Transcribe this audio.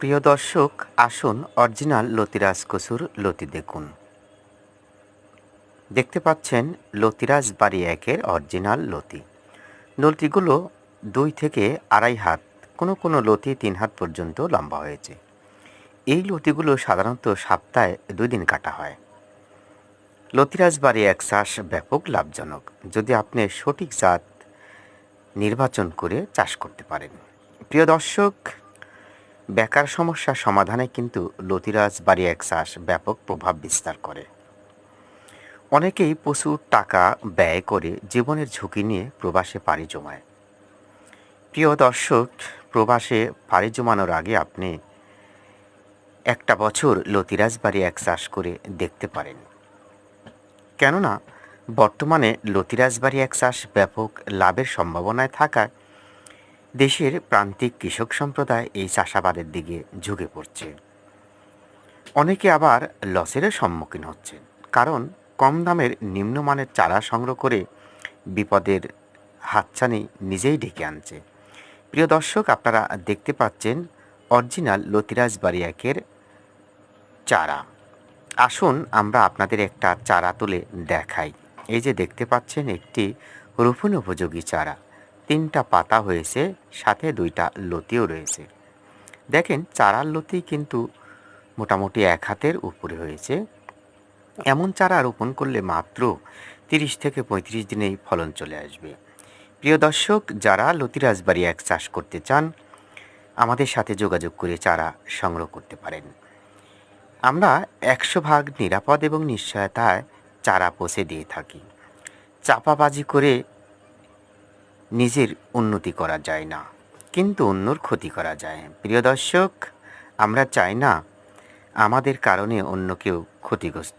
প্রিয় দর্শক, আসুন অরিজিনাল লতিরাজ কসুর লতি দেখুন। দেখতে পাচ্ছেন লতিরাজ বাড়ি একের অরিজিনাল লতি। লতিগুলো দুই থেকে আড়াই হাত, কোনো কোনো লতি তিন হাত পর্যন্ত লম্বা হয়েছে। এই লতিগুলো সাধারণত সপ্তাহে দুই দিন কাটা হয়। লতিরাজ বাড়ি এক চাষ ব্যাপক লাভজনক, যদি আপনি সঠিক জাত নির্বাচন করে চাষ করতে পারেন। প্রিয় দর্শক বেকার সমস্যা সমাধানে কিন্তু লতিরাজ বাড়ি এক চাষ ব্যাপক প্রভাব বিস্তার করে। অনেকেই প্রচুর টাকা ব্যয় করে জীবনের ঝুঁকি নিয়ে প্রবাসে পাড়ি জমায়। প্রিয় দর্শক, প্রবাসে পাড়ি জমানোর আগে আপনি একটা বছর লতিরাজ বাড়ি এক চাষ করে দেখতে পারেন। কেননা, বর্তমানে লতিরাজ বাড়ি এক চাষ ব্যাপক লাভের সম্ভাবনায় থাকায় দেশের প্রান্তিক কৃষক সম্প্রদায় এই চাষাবাদের দিকে ঝুঁকে পড়ছে। অনেকে আবার লসেরও সম্মুখীন হচ্ছে কারণ কম দামের নিম্নমানের চারা সংগ্রহ করে বিপদের হাতছানি নিজেই ডেকে আনছে। প্রিয় দর্শক, আপনারা দেখতে পাচ্ছেন অরিজিনাল লতিরাজ বারিয়াকের চারা। আসুন আমরা আপনাদের একটা চারা তুলে দেখাই। এই যে দেখতে পাচ্ছেন, একটি রোপণ উপযোগী চারা। তিনটা পাতা হয়েছে, সাথে দুইটা লতিও রয়েছে। দেখেন, চারার লতি কিন্তু মোটামুটি এক হাতের উপরে হয়েছে। এমন চারা রোপণ করলে মাত্র তিরিশ থেকে পঁয়ত্রিশ দিনেই ফলন চলে আসবে। প্রিয় দর্শক, যারা লতি রাজবাড়ি এক চাষ করতে চান, আমাদের সাথে যোগাযোগ করে চারা সংগ্রহ করতে পারেন। আমরা একশো ভাগ নিরাপদ এবং নিশ্চয়তায় চারা পৌঁছে দিয়ে থাকি। চাপাবাজি করে নিজের উন্নতি করা যায় না। কিন্তু অন্যর ক্ষতি করা যায়। প্রিয় দর্শক, আমরা চাই না আমাদের কারণে অন্য কেউ ক্ষতিগ্রস্ত